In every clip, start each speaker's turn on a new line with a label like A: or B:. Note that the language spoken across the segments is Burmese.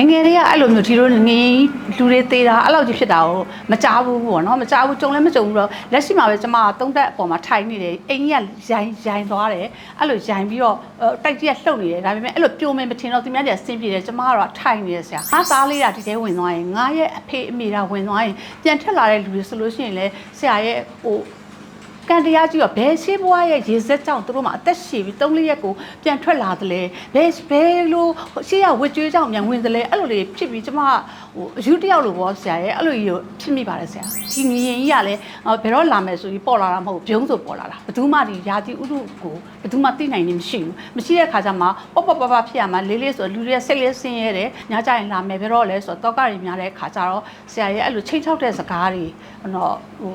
A: ငယ်ငယ်တွေကအဲ့လိုမျိုးဒီလိုငငယ်လူတွေသေးတာအဲ့လိုကြီးဖြစ်တာကိုမကြားဘူးပေါ့နော်မကြားဘူးကြုံလည်းမကြုံဘူးတော့လက်ရှိမှာပဲကျမသုံးသက်အပေါ်မှာထိုင်နေတယ်အိမ်ကြီးကရိုင်းရိုင်းသွားတယ်အဲ့လိုရိုင်းပြီးတော့တိုက်ကြီးကလှုပ်နေတယ်ဒါပေမဲ့အဲ့လိုပြုံးမင်းမထင်တော့သူများတွေကဆင်းပြေတယ်ကျမကတော့ထိုင်နေတယ်ဆရာငါသားလေးကဒီထဲဝင်သွားရင်ငါရဲ့အဖေအမေကဝင်သွားရင်ပြန်ထက်လာတဲ့လူတွေဆိုလို့ရှိရင်လည်းဆရာရဲ့ဟို ကံတရားကြီးတော့ဘယ်ရှိဘွားရဲ့ရေစက်ကြောင့်သူတို့မှအသက်ရှည်ပြီး၃လရက်ကိုပြန်ထွက်လာတယ်လေဘယ်ဘယ်လိုရှေ့ရဝစ်ကြွေးကြောင့်မြန်ဝင်တယ်လေအဲ့လိုလေးဖြစ်ပြီးကျမဟိုအယူတယောက်လိုပေါ့ဆရာရဲ့အဲ့လိုကြီးကိုဖြစ်မိပါတယ်ဆရာဒီငရင်ကြီးကလည်းဘယ်တော့လာမယ်ဆိုပြီးပေါ်လာတာမဟုတ်ဘူးဘုံဆိုပေါ်လာတာဘယ်သူမှဒီယာတိဥဒုကိုဘယ်သူမှသိနိုင်နေမရှိဘူးမရှိတဲ့ခါကျမှပေါ့ပေါ့ပေါ့ပေါ့ဖြစ်ရမှာလေးလေးဆိုလူတွေကစိတ်လေးဆင်းရဲတယ်ညကြရင်လာမယ်ဘယ်တော့လဲဆိုတော့တောကတွေများတဲ့ခါကျတော့ဆရာရဲ့အဲ့လိုချိန်ချောက်တဲ့စကားတွေဟိုတော့ဟို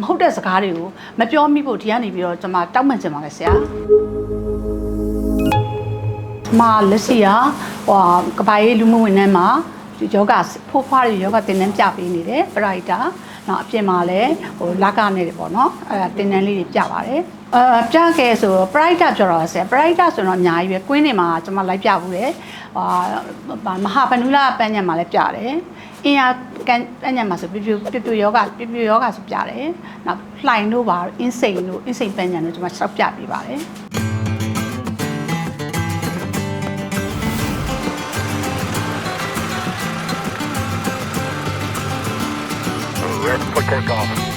A: မဟုတ်တဲ့စကားတွေကိုမပြောမိဖို့ဒီကနေပြီးတော့ကျွန်မတောက်မှန်ချင်ပါတယ်ဆရာ။မလက်ရှိကဟိုကဘာရေးလူမှုဝန်ထမ်းမှာယောဂဖိုးဖွားတွေယောဂတင်တန်းပြပေးနေတယ်ပရိုက်တာ နောက်အပြင်မှာလည်းဟိုလာကနေတယ်ပေါ့နော်အဲတင်တန်းလေးတွေပြပါတယ်အဲပြခဲ့ဆိုပရိုက်တာပြောတော့ဆရာပရိုက်တာဆိုတော့အများကြီးပဲကွင်းနေမှာကျွန်မလိုက်ပြဘူးတယ်ဟာမဟာပနုလာပန်းညံမှာလည်းပြတယ်အင်းအားကန်ပန်းညံမှာဆိုပြပြပြပြယောဂပြပြယောဂဆိုပြတယ်နောက်လှိုင်တို့ပါအင်းစိန်တို့အင်းစိန်ပန်းညံတို့ကျွန်မရှောက်ပြပေးပါတယ်
B: Red for takeoff.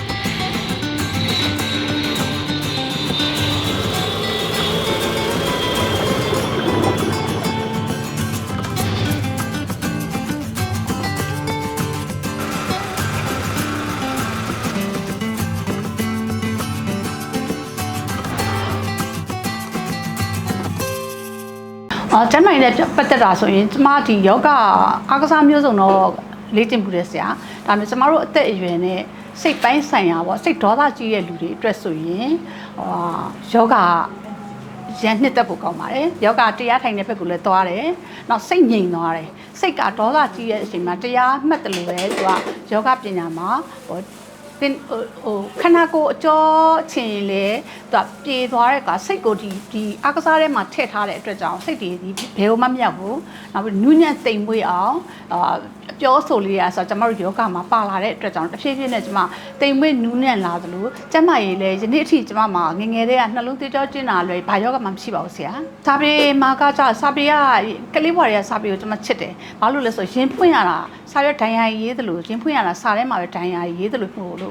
A: အော်ကျန်းမာရေးနဲ့ပတ်သက်တာဆိုရင်ကျမဒီယောဂအားကစားမျိုးစုံတော့လေ့ကျင့်မှုတယ်ဆရာဒါပေမဲ့ကျမတို့အသက်အရွယ်နဲ့ စိတ်ပိုင်းဆိုင်ရာပေါ့စိတ်ဒေါသကြီးတဲ့လူတွေအတွက်ဆိုရင်ဟိုယောဂရန်နှစ်သက်ဖို့ကောင်းပါတယ်ယောဂတရားထိုင်တဲ့ဘက်ကလည်းသွားတယ်နောက်စိတ်ငြိမ်သွားတယ်စိတ်ကဒေါသကြီးတဲ့အချိန်မှာတရားမှတ်တယ်လို့ပဲသူကယောဂပညာမှာဟို တင်ဟိုဟိုခန္ဓာကိုယ်အကျော်ချင်လေသူကပြေသွားတဲ့ကစိတ်ကိုဒီဒီအကစားထဲမှာထည့်ထားတဲ့အတွက်ကြောင့်စိတ်တွေဒီဘယ်မှမမြောက်ဘူးနောက်ပြီးနူးညံ့တိမ်မွေးအောင်အာပြောဆိုလေးရဆိုတော့ကျမတို့ယောဂမှာပါလာတဲ့အတွက်ကြောင့်တစ်ဖြည်းဖြည်းနဲ့ကျမတိမ်မွေးနူးညံ့လာသလိုကျမရေးလေယနေ့အထိကျမမှာငယ်ငယ်တည်းကနှလုံးသွေးကြောကျဉ်တာလွယ်ဘာယောဂမှမရှိပါဘူးဆရာစာပေမှာကကြစာပေကကလေးဘွားတွေကစာပေကိုကျမချစ်တယ်ဘာလို့လဲဆိုရင်ဖွင့်ရတာစာရွက်ဒိုင်ယာရေးသလိုရင်ဖွင့်ရတာစာထဲမှာပဲဒိုင်ယာရေးသလိုပို့လို့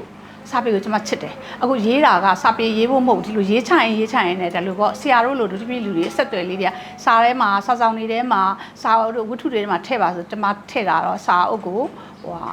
A: စာပေကိုကျွန်မချစ်တယ်အခုရေးတာကစာပေရေးဖို့မဟုတ်ဒီလိုရေးချရင်ရေးချရင်လည်းဒါလိုပေါ့ဆရာတို့လိုဒုတိယလူတွေအဆက်အသွယ်လေးတွေကစာထဲမှာစာဆောင်တွေထဲမှာစာအုပ်တို့ဝတ္ထုတွေထဲမှာထည့်ပါဆိုကျွန်မထည့်တာတော့စာအုပ်ကိုဟိုဟာ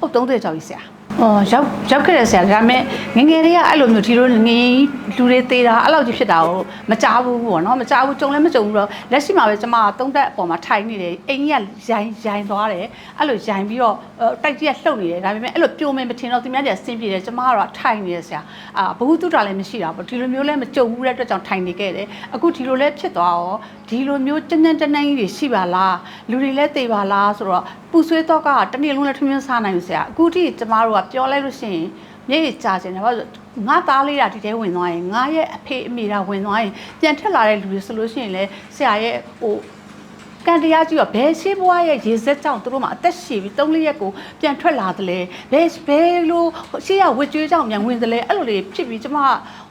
A: အုပ်30ကျော်ကြီးဆရာ အော်ရောက်ရောက်ခဲ့တယ်ဆရာဒါပေမဲ့ငယ်ငယ်တွေကအဲ့လိုမျိုးဒီလိုငငယ်လူတွေသေးတာအဲ့လိုကြီးဖြစ်တာကိုမကြားဘူးပေါ့နော်မကြားဘူးကြုံလည်းမကြုံဘူးတော့လက်ရှိမှာပဲကျွန်မသုံးသက်အပေါ်မှာထိုင်နေတယ်အိမ်ကြီးကရိုင်းရိုင်းသွားတယ်အဲ့လိုရိုင်းပြီးတော့တိုက်ကြီးကလှုပ်နေတယ်ဒါပေမဲ့အဲ့လိုပြုံးမင်းမထင်တော့သူများတွေကဆင်းပြေတယ်ကျွန်မကတော့ထိုင်နေတယ်ဆရာအာဘ ഹു တုတာလည်းမရှိတာပေါ့ဒီလိုမျိုးလည်းမကြုံဘူးတဲ့အတွက်ကြောင့်ထိုင်နေခဲ့တယ်အခုဒီလိုလည်းဖြစ်သွားရောဒီလိုမျိုးတန်းတန်းတန်းတန်းကြီးတွေရှိပါလားလူတွေလည်းသေပါလားဆိုတော့ ပူဆွေးတော့ကတနေ့လုံးလည်းထမင်းစားနိုင်ဘူးဆရာအခုထိကျမတို့ကပြောလိုက်လို့ရှိရင်မျက်ရည်ကျစင်တယ်ဘာလို့ငါသားလေးတာဒီထဲဝင်သွားရင်ငါရဲ့အဖေအမေတာဝင်သွားရင်ပြန်ထက်လာတဲ့လူတွေဆိုလို့ရှိရင်လည်းဆရာရဲ့ဟို ကံတရားကြီးကဘယ်ရှိဘွားရဲ့ရေစက်ကြောင့်သူတို့မှအသက်ရှည်ပြီး၃လရက်ကိုပြန်ထွက်လာတယ်လေဘယ်ဘယ်လိုရှေ့ရဝစ်ကြွေးကြောင့်မြန်ဝင်တယ်လေအဲ့လိုတွေဖြစ်ပြီးကျမ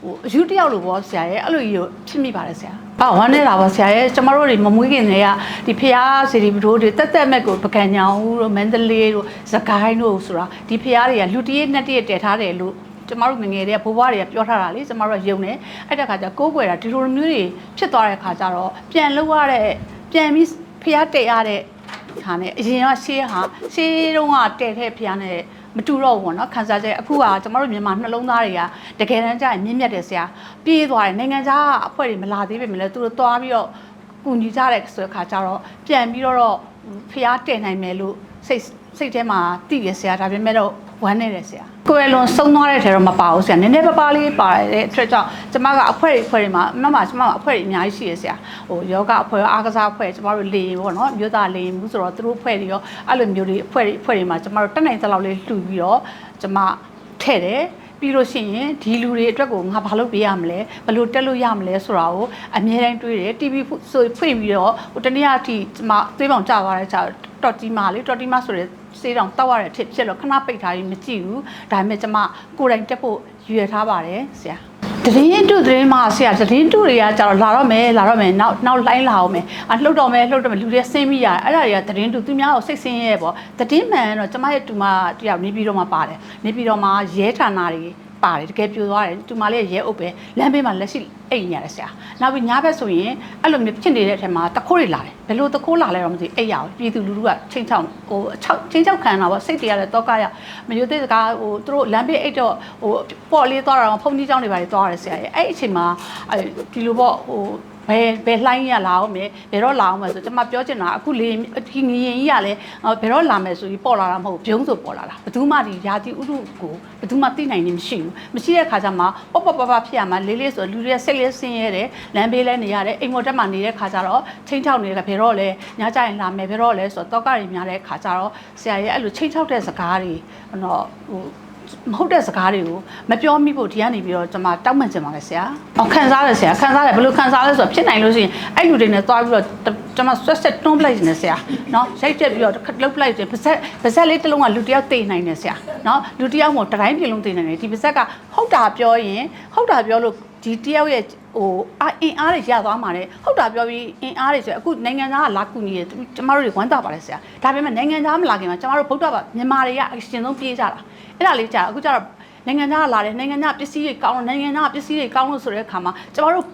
A: ဟိုအယူတယောက်လိုပေါ့ဆရာရဲ့အဲ့လိုကြီးကိုဖြစ်မိပါတယ်ဆရာအော်ဝမ်းနေတာပါဆရာရဲ့ကျမတို့တွေမမွေးခင်တည်းကဒီဖျားစီရီဘရိုးတွေတက်တက်မဲ့ကိုပကံညောင်တို့မန္တလေးတို့စကိုင်းတို့ဆိုတာဒီဖျားတွေကလူတရက်နှစ်တရက်တည်ထားတယ်လို့ကျမတို့ငငယ်တွေကဘိုးဘွားတွေကပြောထားတာလေကျမတို့ကယုံတယ်အဲ့တဲ့ခါကျကိုးကွယ်တာဒီလိုမျိုးတွေဖြစ်သွားတဲ့ခါကျတော့ပြန်လောက်ရတဲ့ပြန်ပြီး ဖျားတည်ရတဲ့ခါနဲ့အရင်ကရှေးဟာရှေးတုန်းကတည်တဲ့ဖျားနဲ့မတူတော့ဘူးပေါ့နော်ခန်းစားချက်အခုကကျမတို့မြန်မာနှလုံးသားတွေကတကယ်တမ်းကျရင်မြင့်မြတ်တယ်ဆရာပြေးသွားတယ်နိုင်ငံခြားအဖွဲ့တွေမလာသေးပေမဲ့လည်းသူတို့သွားပြီးတော့ကူညီကြတဲ့ဆိုတဲ့ခါကျတော့ပြန်ပြီးတော့ဖျားတည်နိုင်မယ်လို့စိတ် စိတ်ထဲမှာတည်ရဆရာဒါပေမဲ့တော့ဝမ်းနေတယ်ဆရာကိုယ်လွန်ဆုံးသွားတဲ့ထဲတော့မပါဘူးဆရာနည်းနည်းပါးပါးလေးပါတဲ့အတွက်ကြောင့်ကျမကအဖွဲတွေဖွဲတွေမှာအမှန်မှာကျမကအဖွဲတွေအများကြီးရှိရဆရာဟိုယောဂအဖွဲအားကစားအဖွဲကျမတို့လေရင်ပေါ့နော်မြို့သားလေရင်မှုဆိုတော့သူတို့ဖွဲတွေရောအဲ့လိုမျိုးတွေအဖွဲတွေအဖွဲတွေမှာကျမတို့တက်နိုင်သလောက်လေးလှူပြီးတော့ကျမထဲ့တယ် ပပြီးလို့ရှိရင်ဒီလူတွေအတွက်ကိုငါဘာလုပ်ပေးရမလဲဘယ်လိုတက်လို့ရမလဲဆိုတာကိုအမြဲတမ်းတွေးတယ် TV ဆိုဖွင့်ပြီးတော့ဟိုတနေ့အထိကျွန်မသွေးပေါင်ကျသွားတဲ့ကြာတော်တီမာလေတော်တီမာဆိုတဲ့စေးတောင်တောက်ရတဲ့အဖြစ်ဖြစ်လို့ခဏပိတ်ထားပြီးမကြည့်ဘူးဒါပေမဲ့ကျွန်မကိုယ်တိုင်တက်ဖို့ရွယ်ထားပါတယ်ဆရာ တရင်တုတရင်မဆရာတရင်တုတွေကကြတော့လာတော့မယ်လာတော့မယ်နောက်နောက်လိုင်းလာအောင်မယ်အလှုပ်တော့မယ်လှုပ်တော့မယ်လူတွေဆင်းမိရတယ်အဲ့ဒါတွေကတရင်တုသူများကိုစိတ်ဆင်းရဲပေါ့တရင်မှန်တော့ကျမရဲ့တူမတယောက်နေပြီးတော့မှပါတယ်နေပြီးတော့မှရဲဌာနတွေ ပါတယ်တကယ်ပြိုသွားတယ်သူမလေးရဲအုပ်ပဲလမ်းဘေးမှာလက်ရှိအိတ်နေရတယ်ဆရာနောက်ပြီးညဘက်ဆိုရင်အဲ့လိုမျိုးဖြစ်နေတဲ့အထက်မှာတခိုးတွေလာတယ်ဘယ်လိုတခိုးလာလဲတော့မသိအိတ်ရအောင်ပြည်သူလူထုကချင်းချောင်းဟိုချင်းချောင်းခံတာပေါ့စိတ်တရားလည်းတော့ကရမယိုသေးစကားဟိုသူတို့လမ်းဘေးအိတ်တော့ဟိုပေါ့လေးသွားတာတော့ဖုန်ကြီးချောင်းတွေပါလေသွားရတယ်ဆရာရဲ့အဲ့အချိန်မှာဒီလိုပေါ့ဟို ဘယ်ဘယ်လှိုင်းရလာအောင်မယ်ဘယ်တော့လာအောင်မယ်ဆိုကျွန်မပြောချင်တာအခုလေဒီငရင်ကြီးကလည်းဘယ်တော့လာမယ်ဆိုပြီးပေါ်လာတာမဟုတ်ဘူးပြုံးဆိုပေါ်လာတာဘယ်သူမှဒီယာတိဥရုကိုဘယ်သူမှသိနိုင်နေမရှိဘူးမရှိတဲ့ခါကျမှပေါ့ပေါ့ပပဖြစ်ရမှာလေးလေးဆိုလူတွေစိတ်လေးဆင်းရဲတယ်လမ်းဘေးလဲနေရတယ်အိမ်မော်တက်မှာနေတဲ့ခါကျတော့ချိန်ထောက်နေတယ်ဘယ်တော့လဲညကြရင်လာမယ်ဘယ်တော့လဲဆိုတော့တောက်ကတွေများတဲ့ခါကျတော့ဆရာရဲ့အဲ့လိုချိန်ထောက်တဲ့စကားတွေတော့ဟို မဟုတ်တဲ့စကားတွေကိုမပြောမိဖို့ဒီကနေပြီးတော့ကျွန်မတောက်မှန်ချင်ပါလေဆရာ။အော်ခံစားရဆရာခံစားတယ်ဘယ်လိုခံစားလဲဆိုတော့ဖြစ်နိုင်လို့ရှိရင်အဲ့လူတွေနဲ့သွားပြီးတော့ကျွန်မဆွတ်ဆက်တွန်းပလိုက်နေဆရာ။နော်ရိုက်တက်ပြီးတော့လှုပ်ပလိုက်တယ်ပါဇက်ပါဇက်လေးတစ်လုံးကလူတစ်ယောက်တိတ်နိုင်တယ်ဆရာ။နော်လူတစ်ယောက်မို့တတိုင်းပြင်လုံးတိတ်နိုင်တယ်ဒီပါဇက်ကဟုတ်တာပြောရင်ဟုတ်တာပြောလို့ ဒီတယောက်ရဲ့ဟိုအအင်အားတွေရသွားမှာလေဟုတ်တာပြောပြီးအင်အားတွေဆိုအခုနိုင်ငံသားကလာကူညီတယ်ကျမတို့တွေဝမ်းသာပါတယ်ဆရာဒါပေမဲ့နိုင်ငံသားမလာခင်မှာကျမတို့ဗုဒ္ဓဘာမြန်မာတွေကအရှင်ဆုံးပြေးကြတာအဲ့ဒါလေးကြာအခုကျတော့နိုင်ငံသားကလာတယ်နိုင်ငံသားပစ္စည်းတွေကောင်းလို့နိုင်ငံသားပစ္စည်းတွေကောင်းလို့ဆိုတဲ့အခါမှာကျမတို့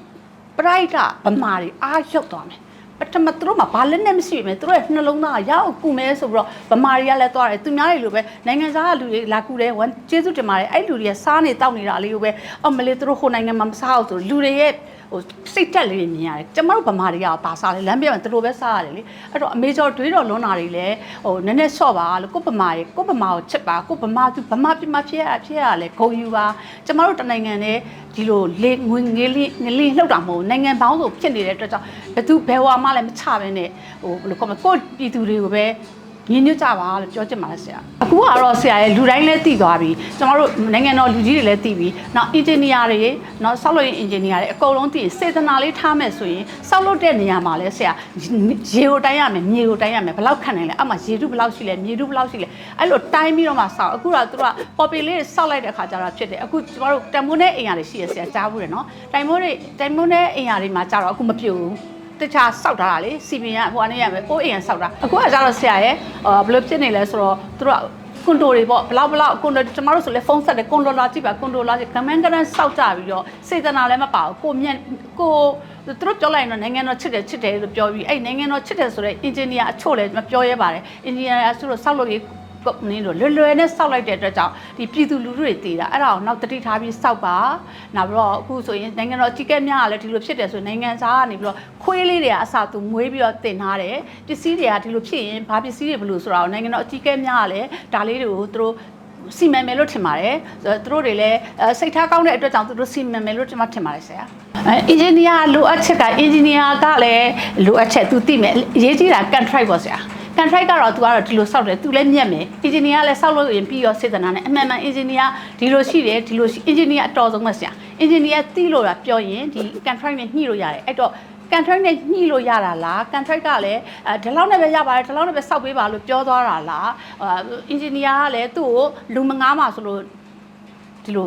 A: ပရိုက်တာဗမာတွေအားရောက်သွားမယ် ပထမသူတို့မှာဘာလက်နဲ့မရှိပဲသူတို့ရဲ့နှလုံးသားကရအောင်ကူမဲဆိုပြီးတော့ဗမာတွေကလည်းသွားတယ်သူများတွေလိုပဲနိုင်ငံသားကလူတွေလာကူတယ်ဝန်ကျေးဇူးတင်ပါတယ်အဲ့လူတွေကစားနေတောက်နေတာလေးကိုပဲအော်မလေးသူတို့ဟိုနိုင်ငံမှာမစားအောင်ဆိုလူတွေရဲ့ဟိုစိတ်တက်လေးတွေမြင်ရတယ်ကျမတို့ဗမာတွေကပါစားလေလမ်းပြမှာသူတို့ပဲစားရတယ်လေအဲ့တော့အမေကျော်တွေးတော်လွန်းတာတွေလည်းဟိုနည်းနည်းဆော့ပါလို့ကိုဗမာတွေကိုဗမာကိုချစ်ပါကိုဗမာသူဗမာပြမဖြစ်ရဖြစ်ရလဲဂုံယူပါကျမတို့တနိုင်ငံနဲ့ဒီလိုလေငွေငေးလေးငလေးလှုပ်တာမဟုတ်နိုင်ငံပေါင်းစုဖြစ်နေတဲ့အတွက်ကြောင့်ဘယ်သူဘယ်ဝါမှလည်းမချဘဲနဲ့ဟိုဘယ်လိုခေါ်မလဲကိုပြည်သူတွေကိုပဲညင်ညွတ်ကြပါလို့ပြောချင်ပါတယ်ဆရာအခုကတော့ဆရာရဲ့လူတိုင်းလည်းတည်သွားပြီကျွန်တော်တို့နိုင်ငံတော်လူကြီးတွေလည်းတည်ပြီနောက်အင်ဂျင်နီယာတွေနောက်ဆောက်လုပ်ရေးအင်ဂျင်နီယာတွေအကုန်လုံးတည်စေတနာလေးထားမယ်ဆိုရင်ဆောက်လုပ်တဲ့နေရာမှာလည်းဆရာရေကိုတိုင်းရမယ်မြေကိုတိုင်းရမယ်ဘယ်လောက်ခံနိုင်လဲအောက်မှာရေတုဘယ်လောက်ရှိလဲမြေတုဘယ်လောက်ရှိလဲအဲ့လိုတိုင်းပြီးတော့မှဆောက်အခုတော့သူတို့ကပေါ်ပီလေးတွေဆောက်လိုက်တဲ့ခါကျတော့ဖြစ်တယ်အခုကျွန်တော်တို့တန်မိုးနဲ့အိမ်ယာတွေရှိရဆရာကြားဘူးတယ်နော်တိုင်မိုးတွေတိုင်မိုးနဲ့အိမ်ယာတွေမှာကျတော့အခုမပြုတ်ဘူး တခြားစောက်ထားတာလေစီပင်ကဟိုကနေရမယ်ပိုးအိမ်ကစောက်တာအခုကကြတော့ဆရာရဲ့ဘယ်လိုဖြစ်နေလဲဆိုတော့သူတို့ကကွန်တိုတွေပေါ့ဘလောက်ဘလောက်ကွန်တိုကျမတို့ဆိုလဲဖုန်းဆက်တယ်ကွန်တိုလာကြည့်ပါကွန်တိုလာကြည့်ကမန်ကရန်စောက်ကြပြီးတော့စေတနာလည်းမပါဘူးကိုမြက်ကိုသူတို့ပြောလိုက်ရင်တော့နိုင်ငံတော်ချစ်တယ်ချစ်တယ်လို့ပြောပြီးအဲ့နိုင်ငံတော်ချစ်တယ်ဆိုတော့အင်ဂျင်နီယာအချို့လည်းမပြောရဲပါတယ်အင်ဂျင်နီယာဆိုတော့စောက်လို့ ရေးကုမ္ပဏီတို့လွယ်လွယ်နဲ့စောက်လိုက်တဲ့အတွက်ကြောင့်ဒီပြည်သူလူထုတွေတည်တာအဲ့ဒါကိုနောက်တတိထားပြီးစောက်ပါနောက်ပြီးတော့အခုဆိုရင်နိုင်ငံတော်အကြီးအကဲများကလည်းဒီလိုဖြစ်တယ်ဆိုရင်နိုင်ငံသားကနေပြီးတော့ခွေးလေးတွေကအစားသူမွေးပြီးတော့တင်ထားတယ်ပစ္စည်းတွေကဒီလိုဖြစ်ရင်ဘာပစ္စည်းတွေဘယ်လိုဆိုတာကိုနိုင်ငံတော်အကြီးအကဲများကလည်းဒါလေးတွေကိုသူတို့စီမံမယ်လို့ထင်ပါတယ်ဆိုတော့သူတို့တွေလည်းအဲစိတ်ထားကောင်းတဲ့အတွက်ကြောင့်သူတို့စီမံမယ်လို့ကျွန်မထင်ပါတယ်ဆရာအဲအင်ဂျင်နီယာလိုအပ်ချက်ကအင်ဂျင်နီယာကလည်းလိုအပ်ချက်သူသိမယ်အရေးကြီးတာ contract ပေါ့ဆရာ contract ကတော့ तू ကတော့ဒီလိုစောက်တယ် तू လည်းမြက်မယ် engineer ကလည်းစောက်လို့ရင်ပြီးရောစေတနာနဲ့အမှန်မှန် engineer ဒီလိုရှိတယ်ဒီလိုရှိ engineer အတော်ဆုံးပဲဆရာ engineer သိလို့တာပြောရင်ဒီ contract နဲ့ညှိလို့ရတယ်အဲ့တော့ contract နဲ့ညှိလို့ရတာလား contract ကလည်းအဲဒီလောက်နဲ့ပဲရပါတယ်ဒီလောက်နဲ့ပဲစောက်ပေးပါလို့ပြောသွားတာလားအာ engineer ကလည်းသူ့ကိုလူမငားမှာဆိုလို့ဒီလို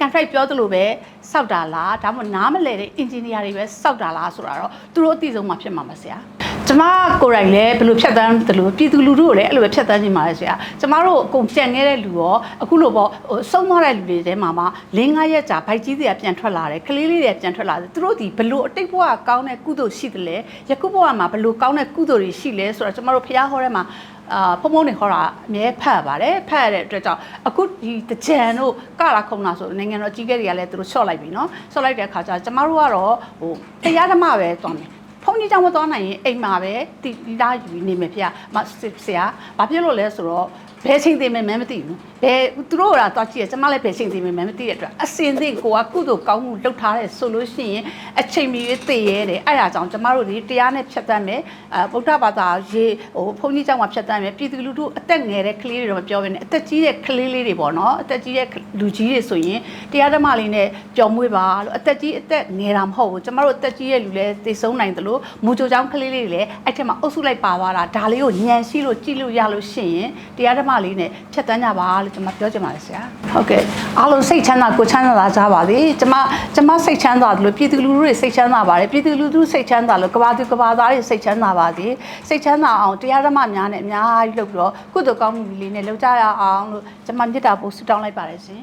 A: contract ပြောသလိုပဲစောက်တာလားဒါမှမဟုတ်နားမလဲတဲ့ engineer တွေပဲစောက်တာလားဆိုတာတော့သူတို့အသိဆုံးမှဖြစ်မှာပါဆရာ ကျမကိုယ်တိုင်လည်းဘယ်လိုဖြတ်တန်းတယ်လို့ပြည်သူလူထုကိုလည်းအဲ့လိုပဲဖြတ်တန်းနေမှာလေဆရာကျမတို့အကုန်ပြန်ခဲ့တဲ့လူရောအခုလိုပေါ့ဟိုဆုံးသွားတဲ့လူတွေထဲမှာမှလင်း၅ရက်ကြာဘိုက်ကြီးတွေကပြန်ထွက်လာတယ်ကလေးလေးတွေပြန်ထွက်လာတယ်သူတို့ဒီဘယ်လိုအတိတ်ဘဝကောင်းတဲ့ကုသိုလ်ရှိတယ်လဲယခုဘဝမှာဘယ်လိုကောင်းတဲ့ကုသိုလ်တွေရှိလဲဆိုတော့ကျမတို့ဖះဟောထဲမှာအာဖုံဖုံနေခေါ်တာအမြဲဖတ်ရပါတယ်ဖတ်ရတဲ့အတွက်ကြောင့်အခုဒီတကြံတို့ကလာခုံတာဆိုနိုင်ငံတော်အကြီးအကဲတွေကလည်းသူတို့ရှော့လိုက်ပြီနော်ရှော့လိုက်တဲ့အခါကျကျမတို့ကတော့ဟိုတရားဓမ္မပဲသွားမယ် ဖုန်းကြီးကြောင့်မသွားနိုင်ရင်အိမ်မှာပဲတီတီလာယူနေမယ်ဖေမဆရာဘာဖြစ်လို့လဲဆိုတော့ ဘယ်ချိန်သိမယ်မှန်းမသိဘူးဘယ်သူတို့ကသွားကြည့်ရကျမလည်းဘယ်ချိန်သိမယ်မှန်းမသိတဲ့အတွက်အစင်သိကိုကကုသိုလ်ကောင်းမှုလုပ်ထားတဲ့ဆိုလို့ရှိရင်အချိန်မီသိရဲတယ်အဲ့ဒါကြောင့်ကျမတို့ဒီတရားနဲ့ဖြတ်တတ်မယ်အဲဗုဒ္ဓဘာသာရေးဟိုဘုန်းကြီးကျောင်းမှာဖြတ်တတ်မယ်ပြည်သူလူထုအသက်ငယ်တဲ့ကလေးတွေတော့မပြောဘဲနဲ့အသက်ကြီးတဲ့ကလေးလေးတွေပေါ့နော်အသက်ကြီးတဲ့လူကြီးတွေဆိုရင်တရားဓမ္မလေးနဲ့ပျော်မွေးပါလို့အသက်ကြီးအသက်ငယ်တာမဟုတ်ဘူးကျမတို့အသက်ကြီးရဲ့လူလည်းသိဆုံးနိုင်တယ်လို့မူကြိုကျောင်းကလေးလေးတွေလည်းအဲ့ထက်မှာအုပ်စုလိုက်ပါသွားတာဒါလေးကိုညံရှိလို့ကြည့်လို့ရလို့ရှိရင်တရားဓမ္မလေးနဲ့ဖြတ်တန်းကြပါလို့ကျွန်မပြောချင်ပါတယ်ဆရာဟုတ်ကဲ့အားလုံးစိတ်ချမ်းသာကိုယ်ချမ်းသာကြပါစေကျမကျမစိတ်ချမ်းသာတယ်လို့ပြည်သူလူထုတွေစိတ်ချမ်းသာပါတယ်ပြည်သူလူထုစိတ်ချမ်းသာလို့ကဘာသူကဘာသားတွေစိတ်ချမ်းသာပါစေစိတ်ချမ်းသာအောင်တရားဓမ္မများနဲ့အများကြီးလုပ်ပြီးတော့ကုသိုလ်ကောင်းမှုလေးနဲ့လုပ်ကြရအောင်လို့ကျမမေတ္တာပို့ဆုတောင်းလိုက်ပါတယ်ရှင်